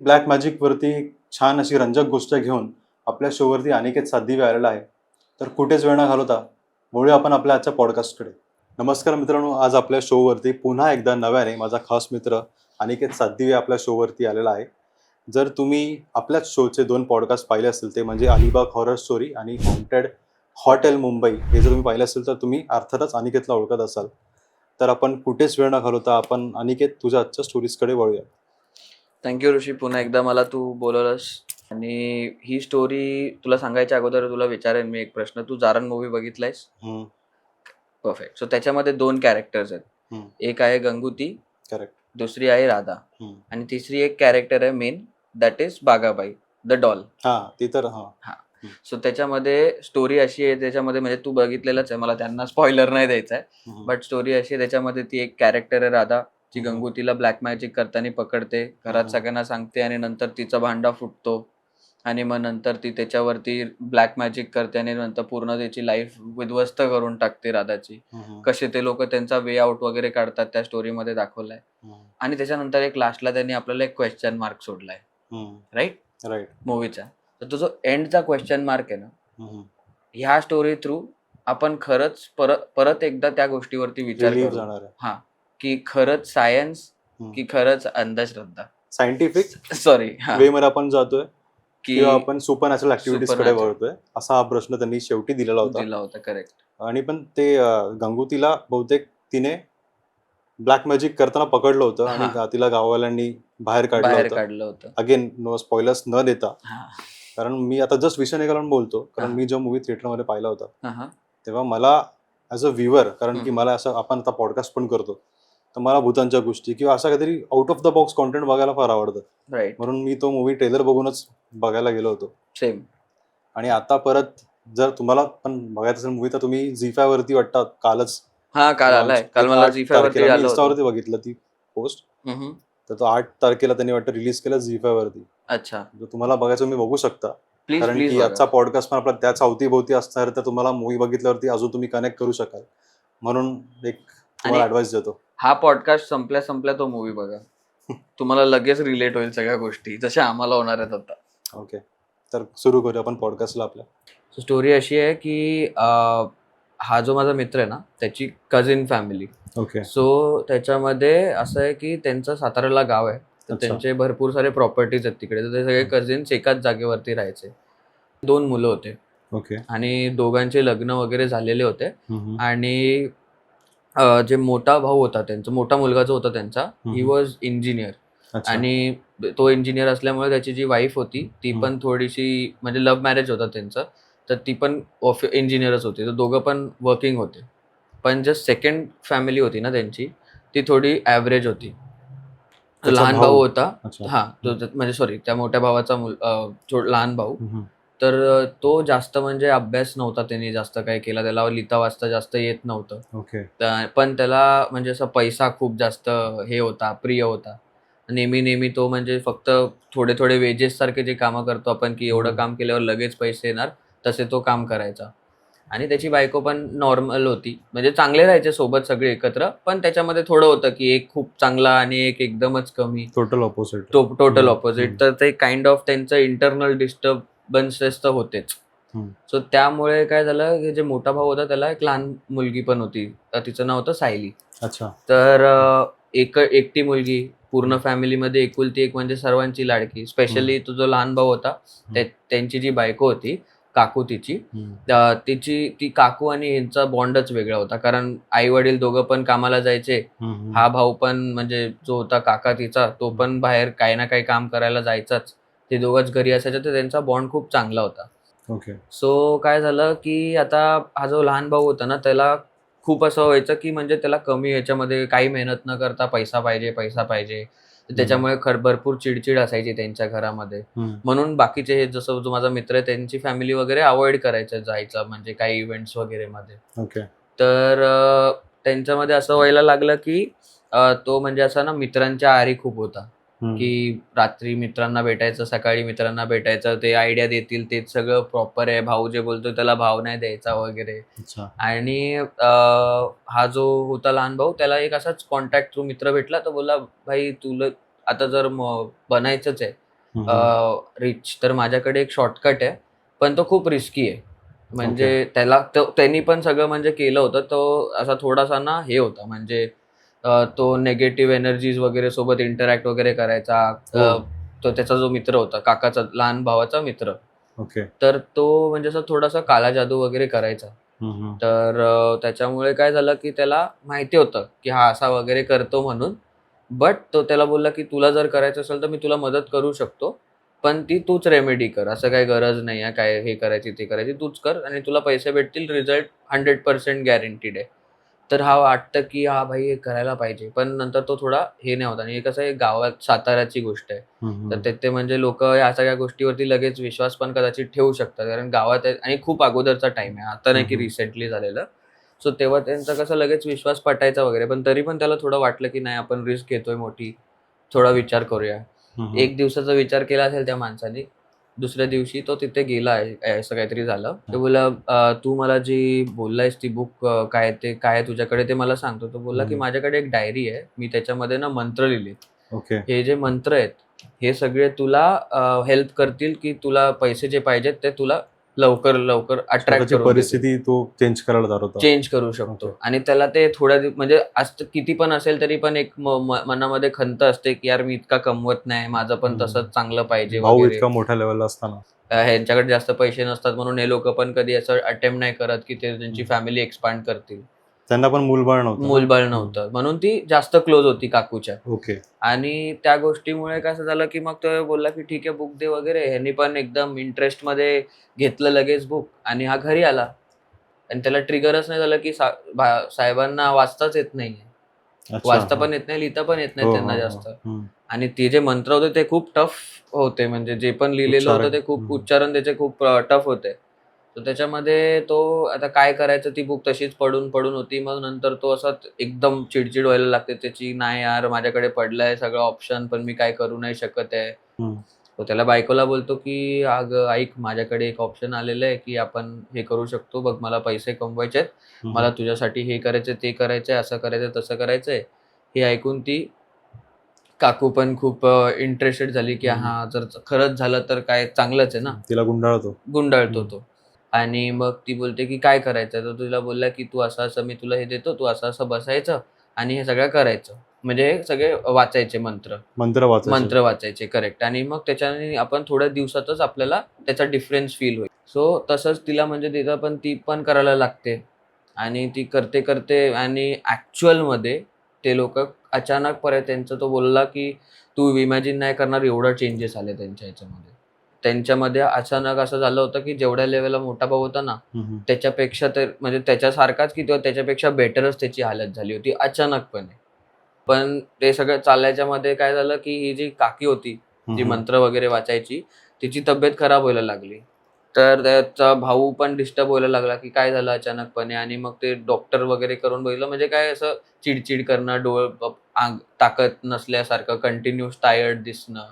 Black मॅजिकवरती छान अशी रंजक गोष्ट घेऊन आपल्या शोवरती अनिकेत सातदिवे आलेला आहे. तर कुठेच वेळ न घालवता मुळे आपण आपल्या आजच्या पॉडकास्टकडे नमस्कार मित्रांनो आज आपल्या शोवरती पुन्हा एकदा नव्याने माझा खास मित्र अनिकेत सातदिवे आपल्या शोवरती आलेला आहे. जर तुम्ही आपल्याच शोचे दोन पॉडकास्ट पाहिले असतील ते म्हणजे अलिबाग हॉरर स्टोरी आणि हॉन्टेड हॉटेल मुंबई हे जर तुम्ही पाहिले असेल तर तुम्ही अर्थातच अनिकेतला ओळखत असाल. तर आपण कुठेच वेळ न घालवता आपण अनिकेत तुझ्या आजच्या स्टोरीजकडे वळूया. थँक्यू ऋषी पुन्हा एकदा मला तू बोलवलंस. आणि ही स्टोरी तुला सांगायच्या अगोदर तुला विचारेन मी एक प्रश्न. तू जारण मूवी बघितलायस? परफेक्ट सो त्याच्यामध्ये दोन कॅरेक्टर्स आहेत. एक आहे गंगुती Correct. दुसरी आहे राधा. आणि तिसरी एक कॅरेक्टर आहे main that is Bagabai the doll हा ती तर हा. सो त्याच्यामध्ये स्टोरी अशी आहे त्याच्यामध्ये म्हणजे तू बघितलेलंच आहे. मला त्यांना स्पॉइलर नाही द्यायचा आहे. बट स्टोरी अशी आहे त्याच्यामध्ये ती एक कॅरेक्टर आहे राधा. जी. गंगुतीला ब्लॅक मॅजिक करताना पकडते घरात. सगळ्यांना सांगते आणि नंतर तिचा भांडा फुटतो. आणि मग नंतर ती त्याच्यावरती ब्लॅक मॅजिक करते आणि नंतर पूर्ण त्याची लाईफ उद्ध्वस्त करून टाकते राधाची. कसे ते लोक त्यांचा वे आउट वगैरे काढतात त्या स्टोरीमध्ये दाखवलाय. आणि त्याच्यानंतर एक लास्टला त्यांनी आपल्याला एक क्वेश्चन मार्क सोडलाय. राईट राईट मूवीचा तर तो जो एंडचा क्वेश्चन मार्क आहे ना. ह्या स्टोरी थ्रू आपण खरंच परत परत एकदा त्या गोष्टीवरती विचार आहे. की खरंच सायन्स. की खरंच अंधश्रद्धा सायंटिफिक सॉरी वे मध्ये आपण जातोय की आपण सुपर नॅचरल ऍक्टिव्हिटीजकडे. वळतोय असा हा प्रश्न त्यांनी शेवटी दिलेला होता दिला होता करेक्ट आणि पण ते गंगुतीला बहुतेक तिने ब्लॅक मॅजिक करताना पकडलं होतं आणि तिला गाववाल्यांनी बाहेर काढलं होतं अगेन नो स्पॉयलर्स न देता. कारण मी आता जस्ट विषय निघालून बोलतो कारण. मी जेव्हा मूवी थिएटरमध्ये पाहिला होता. तेव्हा मला ॲज अ व्ह्युअर कारण की. मला असं आपण आता पॉडकास्ट पण करतो तर मला भूतांच्या गोष्टी किंवा असं काहीतरी out of the box content बघायला फार आवडतं. राईट म्हणून मी तो मूवी ट्रेलर बघूनच बघायला गेलो होतो. सेम आणि आता परत जर तुम्हाला पण बघायचं असेल मूवी तर तुम्ही झी फाय वरती वाटतात कालच. हा काल आलाय. काल मला फाय वरती आलं होतं. इन्स्टावरती बघितलं ती पोस्ट. तर तो आठ तारखेला त्यांनी वाटतं रिलीज केलं झी फाय वरती. अच्छा. तुम्हाला बघायचं तुम्ही बघू शकता. प्लीज कारण प्लीज की आजचा पॉडकास्ट पण आपला त्याच अवतीभोवती असणार तर तुम्हाला मूवी बघितल्यावरती अजून तुम्ही कनेक्ट करू शकाल. म्हणून एक तुम्हाला आणि- ऍडवाइस देतो. हा पॉडकास्ट संपल्या संपल्या तो मूवी बघा. तुम्हाला लगेच रिलेट होईल सगळ्या गोष्टी जशा आम्हाला होणार आहेत आता. ओके तर सुरू करूया आपण पॉडकास्टला आपल्या. स्टोरी अशी आहे की हा जो माझा मित्र आहे ना त्याची कझिन फॅमिली ओके सो त्याच्यामध्ये असं आहे की त्यांचं साताऱ्याला गाव आहे. तर. त्यांचे भरपूर सारे प्रॉपर्टीज आहेत तिकडे. तर ते सगळे कझिन्स एकाच जागेवरती राहायचे. दोन मुलं होते. ओके आणि दोघांचे लग्न वगैरे झालेले होते. आणि अं, जे मोठा भाऊ होता त्यांचा मोठा मुलगा जो होता त्यांचा ही हम्म. वॉज इंजिनियर अच्छा. आणि तो इंजिनियर असल्यामुळे त्याची जी वाईफ होती ती हम्म. पण थोडीशी म्हणजे लव्ह मॅरेज होता त्यांचं तर ती पण इंजिनियरच होती. तर दोघं पण वर्किंग होते. पण जस्ट सेकंड फॅमिली होती ना त्यांची ती थोडी ॲव्हरेज होती. त्याचा लहान भाऊ? भाऊ. होता. अच्छा. हा तो म्हणजे सॉरी त्या मोठ्या भावाचा मुल अं, थो- लहान भाऊ. हम्म. तर तो जास्त म्हणजे अभ्यास नव्हता त्यांनी जास्त काय केला. त्याला लिहिता वाचता जास्त येत नव्हतं. ओके. पण त्याला म्हणजे असं पैसा खूप जास्त हे होता प्रिय होता. नेहमी नेहमी तो म्हणजे फक्त थोडे थोडे वेजेस सारखे जे कामं करतो आपण की एवढं हम्म. काम केल्यावर लगेच पैसे येणार तसे तो काम करायचा. आणि त्याची बायको पण नॉर्मल होती. म्हणजे चांगले राहायचे सोबत सगळे एकत्र पण त्याच्यामध्ये थोडं होतं की एक खूप चांगला आणि एक एकदमच कमी. Total opposite total hmm. Opposite तर ते काइंड ऑफ त्यांचं इंटरनल डिस्टर्बन्सेस तर होतेच. सो त्यामुळे काय झालं की जे मोठा भाऊ होता त्याला एक लहान मुलगी पण होती. तर तिचं नाव होतं सायली. अच्छा. तर एक एकटी मुलगी पूर्ण फॅमिलीमध्ये एकुलती एक म्हणजे सर्वांची लाडकी. स्पेशली तो जो लहान भाऊ होता त्या- त्यांची जी बायको होती काकू तिची तिची ती काकू आणि यांचा बॉन्डच वेगळा होता. कारण आई वडील दोघं पण कामाला जायचे. हा भाऊ पण म्हणजे जो होता काका तिचा तो पण बाहेर काही ना काही काम करायला जायचाच. ते दोघंच घरी असायचे तर त्यांचा बॉन्ड खूप चांगला होता. ओके सो काय झालं की आता हा जो लहान भाऊ होता ना त्याला खूप असं व्हायचं की म्हणजे त्याला कमी ह्याच्यामध्ये काही मेहनत न करता पैसा पाहिजे पैसा पाहिजे. त्याच्यामुळे खर भरपूर चिडचिड असायची त्यांच्या घरामध्ये. म्हणून बाकीचे हे जसं जो माझा मित्र आहे त्यांची फॅमिली वगैरे अवॉइड करायचं जायचं म्हणजे काही इव्हेंट्स वगैरे मध्ये. ओके तर त्यांच्यामध्ये असं व्हायला लागलं की तो म्हणजे असा ना मित्रांच्या आहारी खूप होता. की रात्री मित्रांना भेटायचं सकाळी मित्रांना भेटायचं ते आयडिया देतील तेच सगळं प्रॉपर आहे. भाऊ जे बोलतो त्याला भाव नाही द्यायचा वगैरे. आणि हा जो होता लहान भाऊ त्याला एक असाच कॉन्टॅक्ट थ्रू मित्र भेटला तर बोला भाई तुला आता जर बनायचंच आहे. रिच तर माझ्याकडे एक शॉर्टकट आहे पण तो खूप रिस्की आहे. म्हणजे त्याला त्यांनी पण सगळं म्हणजे केलं होतं तो असा थोडासा ना हे होता म्हणजे तो नेगेटिव्ह एनर्जीज वगैरे सोबत इंटरॅक्ट वगैरे करायचा. हो. तो त्याचा जो मित्र होता काकाचा लहान भावाचा मित्र. ओके. तर तो म्हणजे असं थोडासा काला जादू वगैरे करायचा. तर त्याच्यामुळे काय झालं की त्याला माहिती होतं की हा असा वगैरे करतो म्हणून. बट तो त्याला बोलला की तुला जर करायचं असेल तर मी तुला मदत करू शकतो. पण ती तूच रेमेडी कर. असं काही गरज नाही आहे. काय हे करायची ते करायची तूच कर. आणि तुला पैसे भेटतील. रिझल्ट हंड्रेड पर्सेंट गॅरंटीड आहे. तर हा वाटतं की हा भाई हे करायला पाहिजे. पण नंतर तो थोडा हे नाही होता. आणि हे कसं आहे गावात साताऱ्याची गोष्ट आहे. तर. ते म्हणजे लोक या सगळ्या गोष्टीवरती लगेच विश्वास पण कदाचित ठेवू शकतात. कारण गावात आणि खूप अगोदरचा टाइम आहे. आता नाही की. रिसेंटली झालेलं. सो तेव्हा त्यांचा कसं लगेच विश्वास पटायचा वगैरे. पण तरी पण त्याला थोडं वाटलं की नाही आपण रिस्क घेतोय मोठी. थोडा विचार करूया. एक दिवसाचा विचार केला असेल त्या माणसाने दुसऱ्या दिवशी तो तिथे गेला आहे असं काहीतरी झालं. ते बोला "अं, तू मला जी बोललायस ती बुक काय ते काय तुझ्याकडे ते मला सांगतो तो बोलला की. माझ्याकडे एक डायरी आहे मी त्याच्यामध्ये ना मंत्र लिहिलेत. ओके. हे जे मंत्र आहेत हे सगळे तुला हेल्प करतील की तुला पैसे जे पाहिजेत ते तुला लवकर लवकर अट्रॅक्ट परिस्थिती तो चेंज करायला जात चेंज करू शकतो. आणि त्याला ते थोड्या म्हणजे आज किती पण असेल तरी पण एक मनामध्ये खंत असते की यार मी इतका कमवत नाही माझं पण. तसंच चांगलं पाहिजे भाऊ इतका मोठ्या लेवलला असताना ह्यांच्याकडे जास्त पैसे नसतात म्हणून हे लोक पण कधी असं अटेम्प्ट नाही करत की ते त्यांची. फॅमिली एक्सपांड करतील त्यांना पण मूलबाळ नव्हतं मूलबाळ नव्हतं. म्हणून ती जास्त क्लोज होती काकूच्या. ओके. आणि त्या गोष्टीमुळे कसं झालं की मग तो बोलला की ठीक आहे बुक दे वगैरे. ह्यांनी पण एकदम इंटरेस्टमध्ये घेतलं लगेच बुक आणि हा घरी आला. आणि त्याला ट्रिगरच नाही झालं की सा- साहेबांना वाचताच येत नाही अच्छा. वाचता पण येत नाही लिहिता पण येत नाही हो, त्यांना हो, हो. जास्त. हम्म. आणि ते जे मंत्र होते ते खूप टफ होते. म्हणजे जे पण लिहिलेलं उच्चारण. होतं ते खूप हम्म. उच्चारण त्याचे खूप टफ होते. तर त्याच्यामध्ये तो आता काय करायचं ती बुक तशीच पडून पडून होती. मग नंतर तो असा एकदम चिडचिड व्हायला लागते. त्याची नाही यार माझ्याकडे पडलंय सगळं ऑप्शन पण मी काय करू नाही शकत आहे. तो त्याला बायकोला बोलतो की अग ऐक माझ्याकडे एक ऑप्शन आलेलं आहे की आपण हे करू शकतो. बघ मला पैसे कमवायचे आहेत. मला तुझ्यासाठी हे करायचं ते करायचंय असं करायचं तसं करायचंय. हे ऐकून ती काकू पण खूप इंटरेस्टेड झाली की. हा जर खरंच झालं तर काय चांगलंच आहे ना. तिला गुंडाळतो. गुंडाळतो. तो. आणि मग ती बोलते की काय करायचं? तर तिला बोलला की तू असं असं मी तुला हे देतो तू असं असं बसायचं आणि हे सगळं करायचं. म्हणजे हे सगळे वाचायचे मंत्र. मंत्र वाचायचे. मंत्र वाचायचे करेक्ट आणि मग त्याच्याने आपण थोड्या दिवसातच आपल्याला त्याचा डिफरन्स फील होईल. सो तसंच तिला म्हणजे तिथं पण ती पण करायला लागते. आणि ती करते करते आणि actual मध्ये ते लोक अचानकपणे त्यांचं तो बोलला की तू इमॅजिन नाही करणार एवढं चेंजेस आले त्यांच्या ह्याच्यामध्ये. त्यांच्यामध्ये अचानक असं झालं होतं की जेवढ्या लेवलला मोठा भाऊ होता ना. त्याच्यापेक्षा तर म्हणजे त्याच्यासारखाच की किंवा त्याच्यापेक्षा बेटरच त्याची हालत झाली होती अचानकपणे पण ते सगळं चालल्याच्या मध्ये काय झालं की ही जी काकी होती जी. मंत्र वगैरे वाचायची तिची तब्येत खराब व्हायला लागली तर त्याचा भाऊ पण डिस्टर्ब व्हायला लागला की काय झालं अचानकपणे आणि मग ते डॉक्टर वगैरे करून बघितलं म्हणजे काय असं चिडचिड करणं डोळ ताकद नसल्यासारखं कंटिन्युअस टायर्ड दिसणं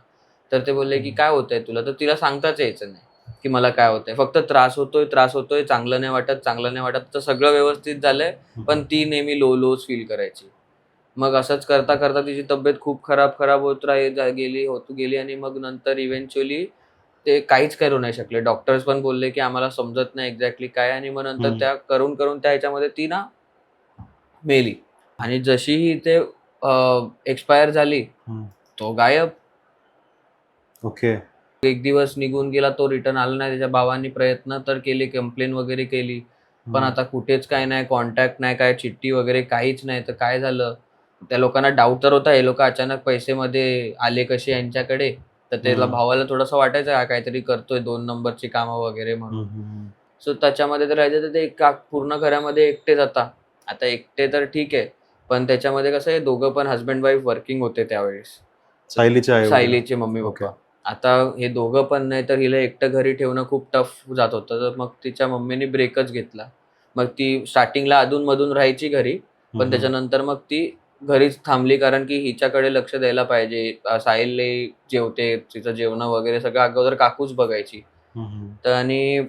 तर ते बोलले की. काय होतंय तुला? तर तिला सांगताच यायचं नाही की मला काय होतंय? फक्त त्रास होतोय त्रास होतोय चांगलं नाही वाटत चांगलं नाही वाटत. तर सगळं व्यवस्थित झालंय पण ती नेहमी लो लोच फील करायची. मग असंच करता करता तिची तब्येत खूप खराब खराब होत राही जा- गेली होत गेली आणि मग नंतर इव्हेंच्युअली ते काहीच करू नाही शकले. डॉक्टर्स पण बोलले की आम्हाला समजत नाही एक्झॅक्टली काय. आणि मग नंतर हम्म. त्या करून करून त्या ह्याच्यामध्ये ती ना मेली. आणि जशीही ते एक्सपायर झाली हम्म. तो गायब. ओके. एक दिवस निघून गेला तो रिटर्न आला नाही त्याच्या भावानी प्रयत्न तर केले कंप्लेन वगैरे केली. पण आता कुठेच काय नाही कॉन्टॅक्ट नाही काय चिठ्ठी वगैरे काहीच नाही. तर काय झालं? त्या लोकांना डाऊट तर होता. हे लोक अचानक पैसेमध्ये आले कसे यांच्याकडे? तर त्याला. भावाला थोडंसं वाटायचं हा काहीतरी करतोय दोन नंबरची कामं वगैरे म्हणून. सो त्याच्यामध्ये तर राहायचं तर ते का पूर्ण घरामध्ये एकटे जाता आता एकटे तर ठीक आहे. पण त्याच्यामध्ये कसं आहे दोघं पण हस्बंड वाईफ वर्किंग होते त्यावेळेस. सायलीचे सायलीचे मम्मी. पप्पा. आता हे दोघं पण नाही तर हिला एकटं घरी ठेवणं खूप टफ जात होतं. तर मग तिच्या मम्मीने ब्रेकच घेतला. मग ती स्टार्टिंगला अधून मधून राहायची घरी पण त्याच्यानंतर मग ती घरीच थांबली कारण की हिच्याकडे लक्ष द्यायला पाहिजे. साहिलले जेवते तिचं जेवण वगैरे सगळं अगोदर काकूच बघायची. तर आणि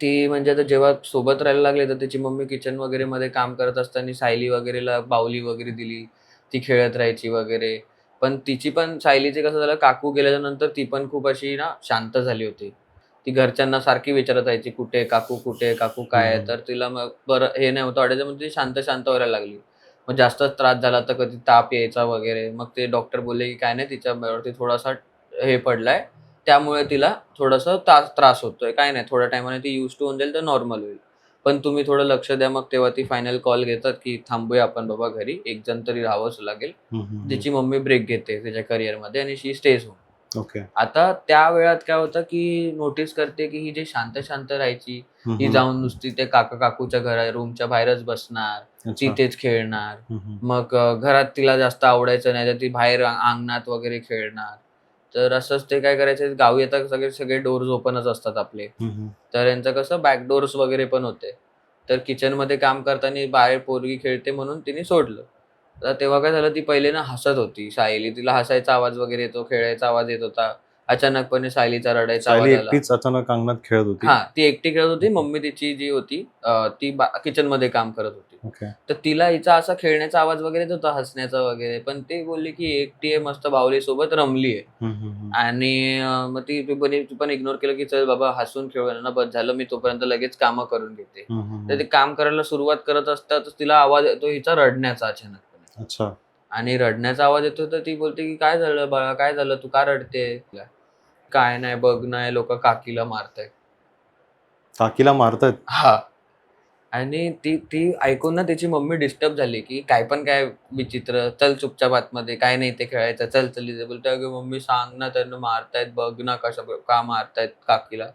ती म्हणजे आता जेव्हा सोबत राहायला लागले तर त्याची मम्मी किचन वगैरे मध्ये काम करत असताना सायली वगैरेला बाहुली वगैरे दिली. ती खेळत राहायची वगैरे. पण तिची पण सायलीचे कसं झालं काकू गेल्याच्यानंतर ती पण खूप अशी ना शांत झाली होती. ती घरच्यांना सारखी विचारत राहायची कुठे काकू? कुठे काकू काय आहे. तर तिला मग बरं हे नाही होतं वाटायचं मग ती शांत शांत व्हायला लागली. मग जास्तच त्रास झाला तर कधी ताप यायचा वगैरे. मग ते डॉक्टर बोलले की काय नाही तिच्यावरती थोडासा हे पडलाय. त्यामुळे तिला थोडंसं त्रास त्रास होतोय. काय नाही थोड्या टायमाने ती यूज टू होऊन जाईल तर नॉर्मल होईल. पण तुम्ही थोडं लक्ष द्या मग तेव्हा ती फायनल कॉल घेतात की थांबूया आपण बाबा घरी एक जण तरी राहावंच लागेल तिची मम्मी ब्रेक घेते त्याच्या करिअरमध्ये आणि शी स्टेज होम. ओके आता त्या वेळात काय होतं की नोटीस करते की ही जे शांत शांत राहायची ती जाऊन नुसती ते काका काकूच्या घरा रूमच्या बाहेरच बसणार. तिथेच खेळणार. मग घरात तिला जास्त आवडायचं नाही तर ती बाहेर अंगणात वगैरे खेळणार तर असंच ते काय करायचे गावी येतात सगळे सगळे डोर्स ओपनच असतात आपले. तर यांचं कसं बॅकडोर्स वगैरे पण होते. तर किचनमध्ये काम करताना बाहेर पोरगी खेळते म्हणून तिने सोडलं. तर तेव्हा काय झालं ती पहिले ना हसत होती सायली तिला हसायचा आवाज वगैरे येतो खेळायचा आवाज येत होता. अचानकपणे सायलीचा रडायचा सायली आवाज आला. एकटीच अचानक अंगणात खेळत होती. हा ती एकटी खेळत होती मम्मी तिची जी होती अ, ती किचनमध्ये काम करत होती. ओके. तर तिला हिचा असा खेळण्याचा आवाज वगैरे येत होता हसण्याचा वगैरे पण ती बोलली की एकटी आहे मस्त बावली सोबत रमली आहे. हम्म, हम्म, हम्म. आणि अं, मग ती ती पण ती पण इग्नोर केलं की चल बाबा हसून खेळूया ना बस झालं मी तोपर्यंत लगेच कामं करून घेते. हम्म, हम्म, तर ते काम करायला सुरुवात करत असताच तिला आवाज येतो हिचा रडण्याचा अचानकपणे. अच्छा. आणि रडण्याचा आवाज येतो तर ती बोलते की काय झालं बाळा? काय झालं? तू का रडते? काय नाही बघ नाही लोक काकीला मारताय काकीला मारतायत? हा. आणि ती ती ऐकून ना त्याची मम्मी डिस्टर्ब झाली की काय पण काय विचित्र चल चुपचाप आतमध्ये काय नाही ते खेळायचं चल चल इथे. बोलते अगं मम्मी सांग ना त्यांना मारतायत बघ ना कसं का मारतायत काकीला.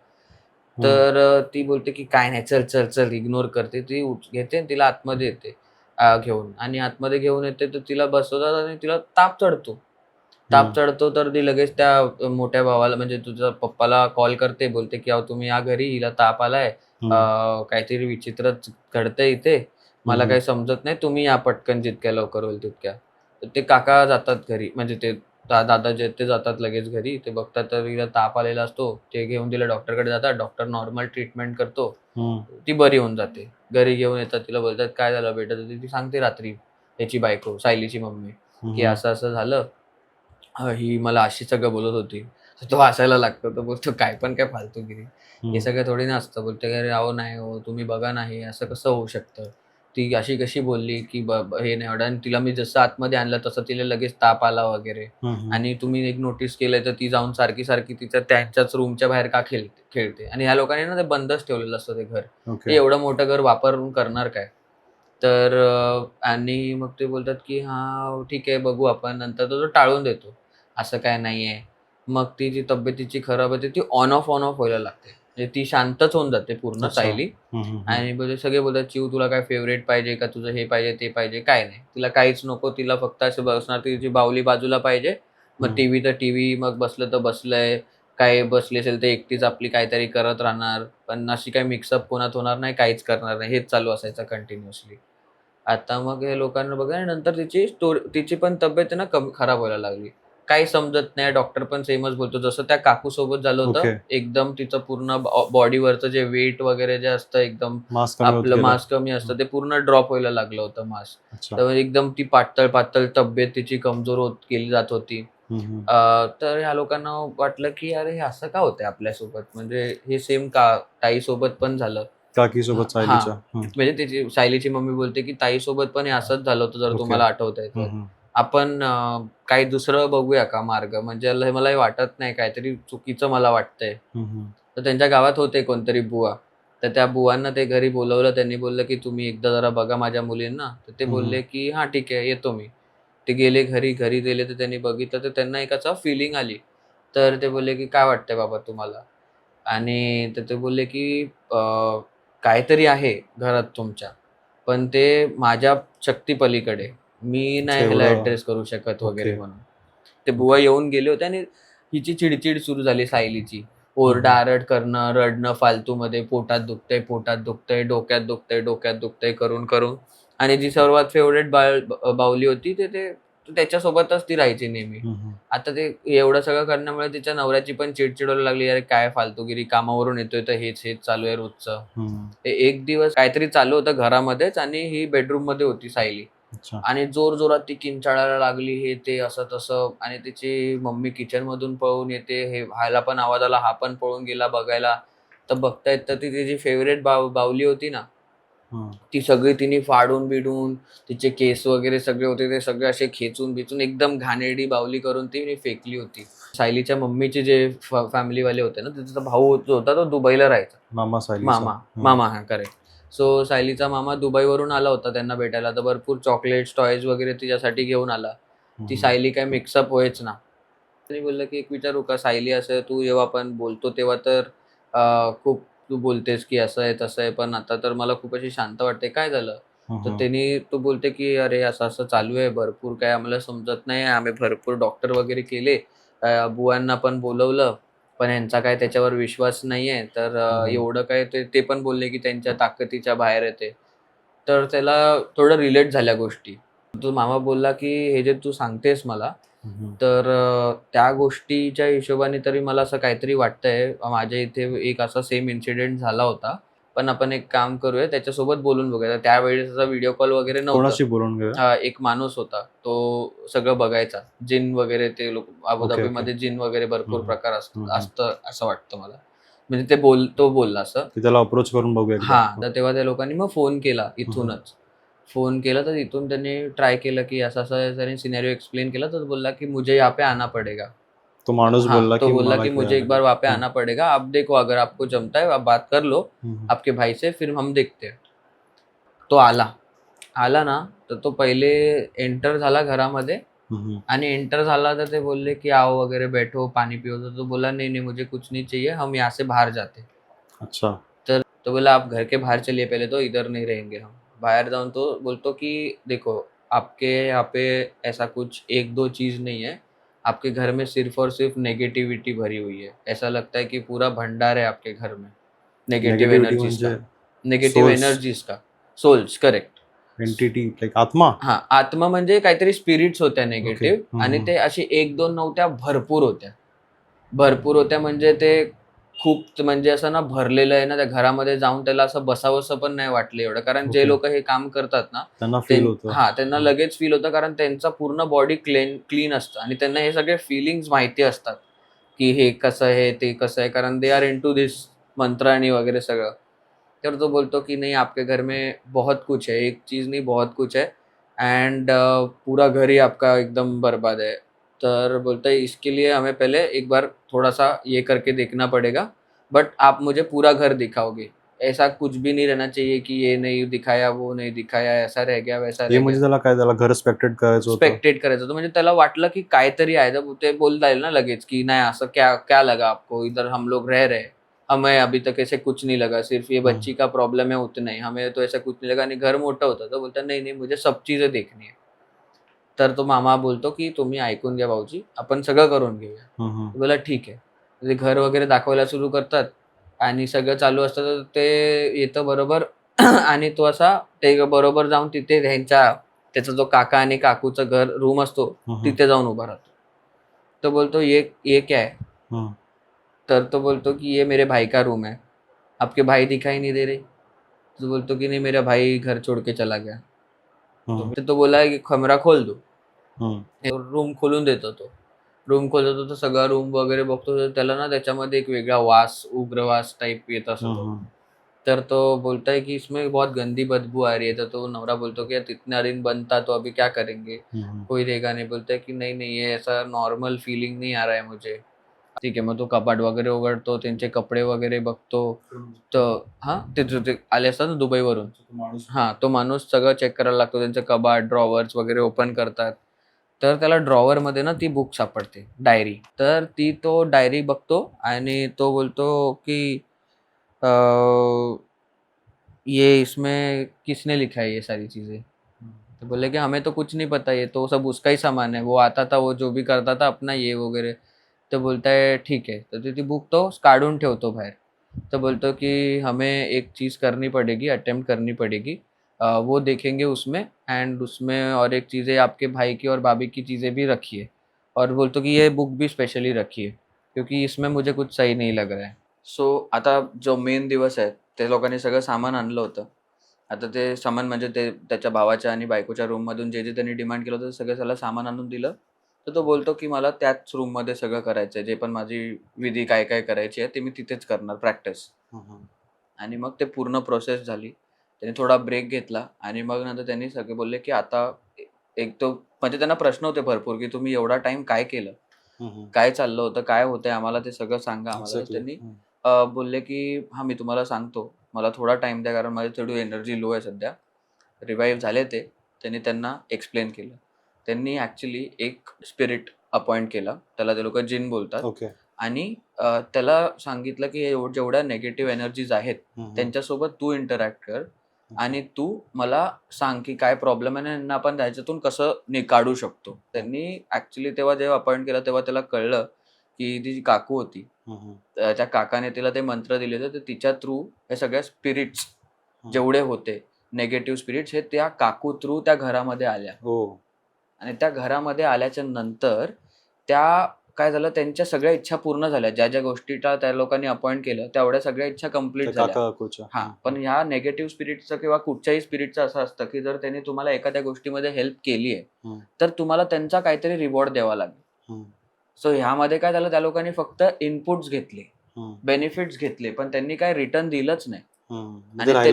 तर ती बोलते की काय नाही चल चल चल इग्नोर करते. ती घेते आणि तिला आतमध्ये येते. घेऊन. आणि आतमध्ये घेऊन येते तर तिला बसवतात आणि तिला ताप चढतो. ताप. चढतो तर ती लगेच त्या मोठ्या भावाला म्हणजे तुझ्या पप्पाला कॉल करते बोलते की अहो तुम्ही या घरी हिला ताप आलाय. काहीतरी विचित्रच घडतंय इथे. मला. काही समजत नाही. तुम्ही या पटकन जितक्या लवकर होईल तितक्या. तर ते काका जातात घरी. म्हणजे ते दा- दादा जे ते जातात लगेच घरी ते बघतात तर हिला ताप आलेला असतो ते घेऊन तिला डॉक्टरकडे जातात डॉक्टर नॉर्मल ट्रीटमेंट करतो. ती बरी होऊन जाते घरी घेऊन येतात तिला बोलतात काय झालं बेटा तर ती सांगते रात्री त्याची बायको सायलीची मम्मी की. असं असं झालं ही मला अशी सगळं बोलत होती तो हसायला लागतो तो बोलतो काय पण काय फालतूगिरी हम्म. हे सगळं थोडी नसतं बोलते अरे अहो नाही हो तुम्ही बघा नाही असं कसं होऊ शकतं ती अशी कशी बोलली की ब ब- हे नाही एवढं आणि तिला मी जसं आतमध्ये आणलं तसं तिला लगेच ताप आला वगैरे. आणि तुम्ही एक नोटीस केलंय तर ती जाऊन सारखी सारखी तिच्या त्यांच्याच रूमच्या बाहेर का खेळते खेळते? आणि ह्या लोकांनी ना ते बंदच ठेवलेलं असतं ते घर. ते ओके एवढं मोठं घर वापरून करणार काय? तर अं, आणि मग ते बोलतात की हा ठीक आहे बघू आपण. नंतर तो तो टाळून देतो. असं काय नाहीये. मग ती जी तब्येतीची खराब होते ती ऑन ऑफ ऑन ऑफ व्हायला लागते. म्हणजे ती शांतच होऊन जाते पूर्ण. सायली. आणि बोलते सगळे बोलतात चिव तुला काय फेवरेट पाहिजे का? तुझं हे पाहिजे ते पाहिजे काय नाही. तिला काहीच नको तिला फक्त असं बसणार तिची बावली बाजूला पाहिजे मग. टीव्ही तर टीव्ही मग बसलं तर बसलंय. काय बसली असेल तर एकटीच आपली काहीतरी करत राहणार. पण अशी काही मिक्सअप कोणात होणार नाही काहीच करणार नाही. हेच चालू असायचं कंटिन्युअसली आता मग हे लोकांना बघा नंतर तिची स्टोरी तिची पण तब्येत ना कमी खराब व्हायला लागली. काही समजत नाही डॉक्टर पण सेमच बोलतो जसं त्या काकू सोबत झालं होतं Okay. एकदम तिचं पूर्ण बॉडीवरचं जे वेट वगैरे जे असतं एकदम मास्क कमी होत आपलं गेलं. मास कमी असतं ते पूर्ण ड्रॉप व्हायला लागलं होतं मास अच्छा तर एकदम ती पातळ पातळ तब्येत तिची कमजोर होत गेली जात होती हम्म, हम्म. अं, तर ह्या लोकांना वाटलं की अरे हे असं का होतंय आपल्यासोबत म्हणजे हे सेम का ताई सोबत पण झालं काकी सोबत हा. सायलीच्या हम्म, म्हणजे त्याची सायलीची मम्मी बोलते की ताई सोबत पण हे असंच झालं होतं जर Okay. तुम्हाला आठवत आहे हम्म, तर हम्म. आपण काही दुसरं बघूया का मार्ग? म्हणजे ल- मलाही वाटत नाही काहीतरी चुकीचं मला वाटतंय. तर त्यांच्या गावात होते कोणतरी बुवा. तर त्या बुवांना ते घरी बोलवलं त्यांनी बोललं की तुम्ही एकदा जरा बघा माझ्या मुलींना. तर ते. बोलले की हा ठीक आहे येतो मी. ते गेले घरी घरी गेले तर त्यांनी बघितलं तर त्यांना एकाचा फिलिंग आली. तर ते बोलले की काय वाटतंय बाबा तुम्हाला? आणि तर ते बोलले की काहीतरी आहे घरात तुमच्या. पण ते माझ्या शक्तीपलीकडे. मी नाही ह्याला एवढं- ऍड्रेस करू शकत वगैरे Okay. म्हणून. ते बुवा येऊन गेले होते आणि हिची चिडचिड सुरू झाली सायलीची. ओरडा आरड करणं रडणं फालतूमध्ये पोटात दुखतंय पोटात दुखतंय डोक्यात दुखतंय डोक्यात दुखतंय करून करून. आणि जी सर्वात फेवरेट बाळ ब- बाहुली होती ते ते त्याच्यासोबतच ती राहायची नेहमी. हम्म, हम्म. आता ते एवढं सगळं करण्यामुळे तिच्या नवऱ्याची पण चिडचिड व्हायला लागली अरे काय फालतूगिरी कामावरून येतोय तर हेच हेच चालू आहे रोजचं. हम्म. ए- एक दिवस काहीतरी चालू होतं घरामध्येच आणि ही बेडरूममध्ये होती सायली. आणि जोर जोरात ती किंचाळायला लागली हे ते असं तसं. आणि तिची मम्मी किचन मधून पळून येते हे ह्याला पण आवाज आला हा पण पळून गेला बघायला. तर बघतायत तर ती तिची फेवरेट बाव बावली होती ना. ती सगळी तिने फाडून बिडून तिचे केस वगैरे सगळे होते ते सगळे असे खेचून बिचून एकदम घाणेरडी बावली करून ती फेकली होती. सायलीच्या मम्मीचे जे फॅमिलीवाले होते ना त्याचा भाऊ जो होता तो दुबईला राहायचा. मामा सायली मामा मामा हा करेक्ट सो सायलीचा मामा दुबईवरून आला होता त्यांना भेटायला. तर भरपूर चॉकलेट्स टॉयज वगैरे तिच्यासाठी घेऊन आला. ती सायली काय मिक्सअप होयच ना. त्यांनी बोललं की एक विचारू का सायली असं तू जेव्हा आपण बोलतो तेव्हा तर खूप तू बोलतेस की असं आहे तसं आहे पण आता तर मला खूप अशी शांत वाटते. काय झालं? तर त्यांनी तो बोलते की अरे असं असं चालू आहे भरपूर काय आम्हाला समजत नाही. आम्ही भरपूर डॉक्टर वगैरे केले. बुवांना पण बोलवलं. पण यांचा काय त्याच्यावर विश्वास नाहीये. तर अं, हम्म. एवढं काय ते ते पण बोलले की त्यांच्या ताकदीच्या बाहेर येते. तर त्याला थोडं रिलेट झाल्या गोष्टी. तो मामा बोलला की हे जे तू सांगतेस मला तर अ, त्या गोष्टीच्या हिशोबाने तरी मला असं काहीतरी वाटतंय. माझ्या इथे एक असा सेम इन्सिडेंट झाला होता. पण आपण एक काम करूया त्याच्यासोबत बोलून बघूया. तर त्यावेळेस व्हिडिओ कॉल वगैरे नव्हता. कोणाशी बोलून घेऊया? हा, एक माणूस होता. तो सगळं बघायचा. जिन वगैरे ते लोक अबुधाबीमध्ये जिन वगैरे भरपूर हम्म. प्रकार असत हम्म. असतं असं वाटतं मला. म्हणजे ते बोल तो बोलला असं. की त्याला अप्रोच करून बघूया एकदा. हा तर तेव्हा त्या लोकांनी मग फोन केला इथूनच. फोन केला तर इथून त्यांनी ट्राय केलं की असं असं त्यांनी सिनेरियो एक्सप्लेन केला. तर बोलला की मुझे यहाँ पे आना पड़ेगा. तो माणूस हाँ, बोलला तो की मला कि मुझे एक बार वहाँ पे आना पड़ेगा आप देखो अगर आपको जमता है आप बात कर लो हम्म. आपके भाई से फिर हम देखते हैं। तो आला आला ना तर तो पहिले एंटर झाला घरामध्ये हम्म. आणि एंटर झाला तर ते बोलले की आओ वगैरे बैठो पानी पियो तर तो बोला नहीं नहीं मुझे कुछ नहीं चाहिए हम यहाँ से बाहर जाते अच्छा। तो बोला आप घर के बाहर चलिए पहले तो इधर नहीं रहेंगे हम। बाहर जाऊन तो बोलतो कि देखो आपके यहाँ पे ऐसा कुछ एक दो चीज़ नहीं है आपके घर में सिर्फ और सिर्फ नेगेटिविटी भरी हुई है। ऐसा लगता है कि पूरा भंडार है आपके घर में। नेगेटिव एनर्जीज का। Negative souls. एनर्जीज का। सोल्स करेक्ट एंटिटी लाईक आत्मा? हा आत्मा म्हणजे काहीतरी स्पिरिट्स होत्या निगेटिव्ह आणि. ते अशी एक दोन नव्हत्या भरपूर होत्या. भरपूर होत्या म्हणजे ते खूप म्हणजे असं ना भरलेलं आहे ना त्या घरामध्ये जाऊन त्याला असं बसावंसं पण नाही वाटलं एवढं. कारण जे. लोक हे काम करतात ना त्यांना फील होतं. हा त्यांना लगेच फील होतं कारण त्यांचा पूर्ण बॉडी क्लीन क्लीन असतं. आणि त्यांना हे सगळे फिलिंग्स माहिती असतात की हे कसं आहे ते कसं आहे. कारण they are in to this मंत्राणी वगैरे सगळं. तर तो बोलतो कि नहीं आपके घर में बहुत कुछ है. एक चीज़ नहीं बहुत कुछ है. एंड पूरा घर ही आपका एकदम बर्बाद है. तर बोलता है इसके लिए हमें पहले एक बार थोड़ा सा ये करके देखना पड़ेगा बट आप मुझे पूरा घर दिखाओगे। ऐसा कुछ भी नहीं रहना चाहिए कि ये नहीं दिखाया वो नहीं दिखाया ऐसा रह गया वैसा हे म्हणजे त्याला काय त्याला घर स्पेक्टेड करायचं होतं स्पेक्टेट करायचं होतं म्हणजे त्याला वाटलं की काहीतरी आहे तर ते बोलता येईल ना लगेच की नाही असं क्या क्या लगा आपको? इधर हम लोग रह रहे हमें अभी तक ऐसे कुछ नहीं लगा सिर्फ़ ये बच्ची का प्रॉब्लम है उतना ही। हमें तो ऐसा कुछ नहीं लगा आणि घर मोटा होता तो बोलता नहीं नहीं मुझे सब चीज़ें देखनी है। तर तो मामा बोलतो की तुम्ही ऐकून घ्या भाऊजी आपण सगळं करून घेऊया. बोला ठीक आहे ते घर वगैरे दाखवायला सुरू करतात आणि सगळं चालू असतं तर ते येतं बरोबर आणि तो असा ते बरोबर जाऊन तिथे त्यांच्या त्याचा जो काका आणि काकूचं घर रूम असतो. तिथे जाऊन उभा राहतो तो बोलतो ये ये क्या है. तर तो बोलतो कि ये मेरे भाई का रूम है आपके भाई दिखाई नहीं दे रहे तो बोलतो कि नहीं मेरा भाई घर छोड़ के चला गया हम्म. तो बोला की कमरा खोल दो. रूम खोलून देतो तो. रूम खोलतो तो सगळा रूम वगैरे बघतो त्याला ना त्याच्यामध्ये एक वेगळा वास उग्रवास टाइप येत असतो. तर तो बोलता है कि इसमें बहुत गंदी बदबू आ रही है. तो तो नवरा बोलतो कि इतना दिन बनता तो अभी क्या करेंगे. कोई रहेगा नहीं. बोलता है कि नहीं नहीं ये ऐसा नॉर्मल फीलिंग नहीं आ रहा है मुझे. ठीक आहे मग तो कपाट वगैरे उघडतो त्यांचे कपडे वगैरे बघतो. तर हा ते ते- आले असतात ना दुबईवरून. माणूस. हा तो माणूस सगळं चेक करायला लागतो. त्यांचं कपाट ड्रॉवर्स वगैरे ओपन करतात. तर त्याला ड्रॉवर मध्ये ना ती बुक सापडते डायरी तर ती तो डायरी बघतो आणि तो बोलतो की ये इसमें किसने लिखा है ये सारी चीज़ें? तो बोले कि, हमें तो कुछ नहीं पता, ये तो सब उसका ही सामान है, वो आता था, वो जो भी करता था, अपना ये वगैरे तो बोलता है, ठीक है। तो ती बुक तो काढून ठेवतो बाहेर। तो बोलतो कि, हमें एक चीज़ करनी पड़ेगी अटेम्प्ट करनी पड़ेगी। वो देखेंगे उसमें एंड उसमें और एक चीज़ें आपके भाई की और भाभी की चीज़ें भी रखिए और बोलतो कि ये बुक भी स्पेशली रखिए क्योंकि इसमें मुझे कुछ सही नहीं लग रहा है। सो आता जो मेन दिवस आहे ते लोकांनी सगळं सामान आणलं होतं. आता ते सामान म्हणजे ते त्याच्या भावाच्या आणि बायकोच्या रूम मधून जे जे त्यांनी डिमांड केलं होतं ते सगळं त्याला सामान आणून दिलं. तर तो बोलतो की मला त्याच रूममध्ये सगळं करायचंय जे पण माझी विधी काय काय करायची आहे ते मी तिथेच करणार प्रॅक्टिस. आणि मग ते पूर्ण प्रोसेस झाली. त्यांनी थोडा ब्रेक घेतला आणि मग नंतर त्यांनी सगळे बोलले की आता एक तो म्हणजे त्यांना प्रश्न होते भरपूर की तुम्ही एवढा टाइम काय केलं. काय चाललं होतं? काय होतंय? आम्हाला ते सगळं सांगा. आम्हाला. त्यांनी बोलले की हा मी तुम्हाला सांगतो. मला थोडा टाइम द्या कारण माझी थोडी एनर्जी लो आहे सध्या. रिवाईव्ह झाले ते. त्यांनी त्यांना एक्सप्लेन केलं. त्यांनी ॲक्च्युली एक स्पिरिट अपॉइंट केला. त्याला ते लोक जिन बोलतात. आणि त्याला सांगितलं की जेवढ्या नेगेटिव्ह एनर्जीज आहेत त्यांच्यासोबत तू इंटरॅक्ट कर. आणि तू मला सांग की काय प्रॉब्लेम आहे आणि आपण त्याच्यातून कसं नि काढू शकतो. त्यांनी ऍक्च्युली तेव्हा जेव्हा अपॉइंट केलं तेव्हा त्याला कळलं की ती जी काकू होती त्या काकाने तिला ते मंत्र दिले होते तर तिच्या थ्रू हे सगळ्या स्पिरिट्स जेवढे होते नेगेटिव्ह स्पिरिट्स हे त्या काकू थ्रू त्या घरामध्ये आल्या. हो. आणि त्या घरामध्ये आल्याच्यानंतर त्या काय झालं त्यांच्या सगळ्या इच्छा पूर्ण झाल्या. ज्या ज्या गोष्टीला त्या लोकांनी अपॉइंट केलं तेवढ्या सगळ्या इच्छा कंप्लीट झाल्या. हा पण ह्या नेगेटिव्ह स्पिरिटचं किंवा कुठच्याही स्पिरिटचं असं असतं की जर त्यांनी तुम्हाला एखाद्या गोष्टीमध्ये हेल्प केली आहे. तर तुम्हाला त्यांचा काहीतरी रिवॉर्ड द्यावा लागेल. सो ह्यामध्ये काय झालं त्या लोकांनी फक्त इनपुट्स घेतले बेनिफिट्स घेतले पण त्यांनी काय रिटर्न दिलंच नाही. आणि म्हणजे.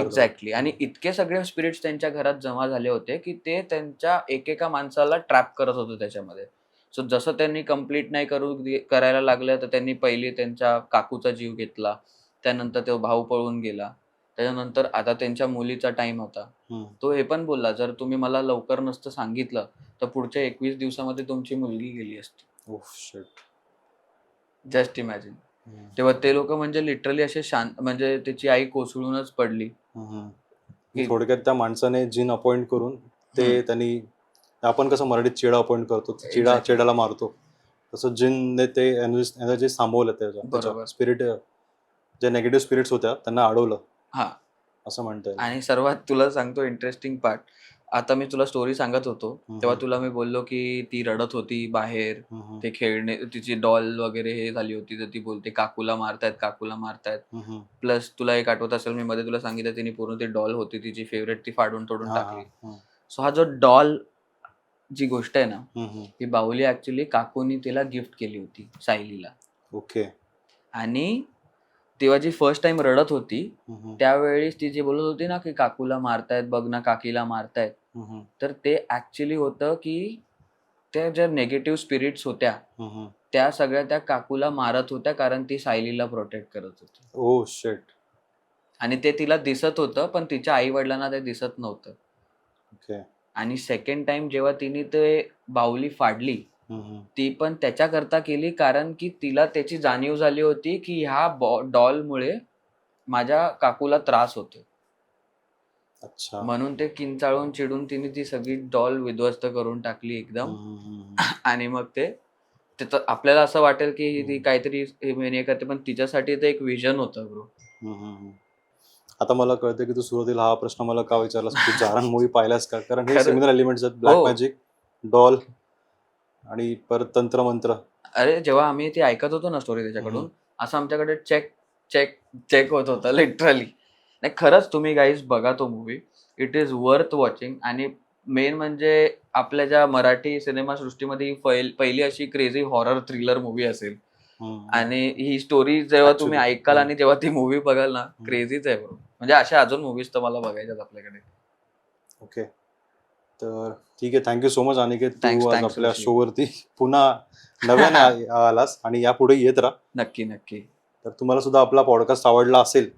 एक्झॅक्टली आणि इतके सगळे स्पिरिट्स त्यांच्या घरात जमा झाले होते की ते त्यांच्या एकेका माणसाला ट्रॅप करत होते त्याच्यामध्ये. सो जसं त्यांनी कंप्लीट नाही करू करायला लागलं तर त्यांनी पहिली त्यांच्या काकूचा जीव घेतला. त्यानंतर तो भाऊ पळून गेला. त्याच्यानंतर आता त्यांच्या मुलीचा टाइम होता. तो हे पण बोलला जर तुम्ही मला लवकर नसतं सांगितलं तर पुढच्या एकवीस दिवसामध्ये तुमची मुलगी गेली असती. जस्ट इमॅजिन तेव्हा ते लोक म्हणजे लिटरली असे शांत म्हणजे त्याची आई कोसळूनच पडली. थोडक्यात त्या माणसाने जिन अपॉइंट करून ते. त्यांनी आपण कसं मराठीत चिडा अपॉइंट करतो चिडा. चिडाला मारतो. तसं जिनने ते एनर्जी थांबवलं त्याच्या स्पिरिट ज्या नेगेटिव्ह स्पिरिट्स होत्या त्यांना अडवलं. हा. असं म्हणता येईल. आणि सर्वात तुला सांगतो इंटरेस्टिंग पार्ट आता मी तुला स्टोरी सांगत होतो. तेव्हा तुला मी बोललो की ती रडत होती बाहेर. ते खेळणे तिची डॉल वगैरे हे झाली होती तर ती बोलते काकूला मारतायत काकूला मारतायत. प्लस तुला एक आठवत असेल मी मध्ये तुला सांगितलं तिने पूर्ण ती डॉल होती तिची फेवरेट ती फाडून तोडून टाकली. सो हा जो डॉल जी गोष्ट आहे ना ही बाहुली ऍक्च्युली काकूनी तिला गिफ्ट केली होती सायलीला. ओके. आणि तेव्हा जी फर्स्ट टाइम रडत होती त्यावेळेस ती जी बोलत होती ना की काकूला मारतायत बघ ना काकीला मारतायत. तर ते ऍक्च्युली होतं की त्या ज्या नेगेटिव्ह स्पिरिट्स होत्या. त्या सगळ्या त्या काकूला मारत होत्या कारण ती सायलीला प्रोटेक्ट करत होती. ओ शेट आणि ते तिला दिसत होतं पण तिच्या आई वडिलांना ते दिसत नव्हतं. ओके. आणि सेकंड टाइम जेव्हा तिने ते बाहुली फाडली ती पण त्याच्याकरता केली. कारण की तिला त्याची जाणीव झाली होती की ह्या डॉलमुळे माझ्या काकूला त्रास होतो अच्छा. म्हणून ते किंचाळून चिडून तिने ती सगळी डॉल विध्वस्त करून टाकली एकदम. आणि मग ते आपल्याला असं वाटेल की ती. काहीतरी करते पण तिच्यासाठी ते एक विजन होतं ब्रो. आता मला कळतं की तू सुरुवातीला हा प्रश्न मला का विचारलास तू जारण मूवी पाहिलास का कारण हे. सिमिलर एलिमेंट्स आहेत ब्लॅक. मॅजिक डॉल आणि परत तंत्र मंत्र अरे जेव्हा आम्ही ते ऐकत होतो ना स्टोरी त्याच्याकडून. असं आमच्याकडे चेक चेक चेक होत होतं लिटरली नाही खरंच तुम्ही गाईज बघा तो movie it is worth watching आणि मेन म्हणजे आपल्या ज्या मराठी सिनेमा सृष्टीमध्ये ही पहिल- अशी क्रेझी हॉरर थ्रिलर मूवी असेल. आणि ही स्टोरी जेव्हा तुम्ही ऐकाल. आणि जेव्हा ती मूवी बघाल ना क्रेझीच आहे. म्हणजे अशा अजून मूवीज तर मला बघायच्यात आपल्याकडे. ओके तर ठीक आहे. थँक्यू सो मच अनिकेत आपल्या Rishi. शोवरती पुन्हा नव्याने आलास आणि यापुढे येत राहा. नक्की नक्की. तर तुम्हाला सुद्धा आपला पॉडकास्ट आवडला असेल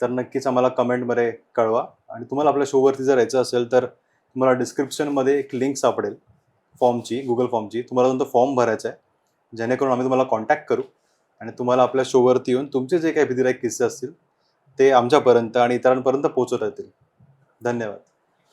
तर नक्कीच आम्हाला कमेंटमध्ये कळवा. आणि तुम्हाला आपल्या शोवरती जर यायचं असेल तर तुम्हाला डिस्क्रिप्शनमध्ये एक लिंक सापडेल. फॉर्मची गुगल फॉर्मची तुम्हाला तो फॉर्म भरायचा आहे. जेणेकरून आम्ही तुम्हाला कॉन्टॅक्ट करू आणि तुम्हाला आपल्या शोवरती येऊन तुमचे जे काही भीतीदायक किस्से असतील ते आमच्यापर्यंत आणि इतरांपर्यंत पोहोचवता येतील. धन्यवाद.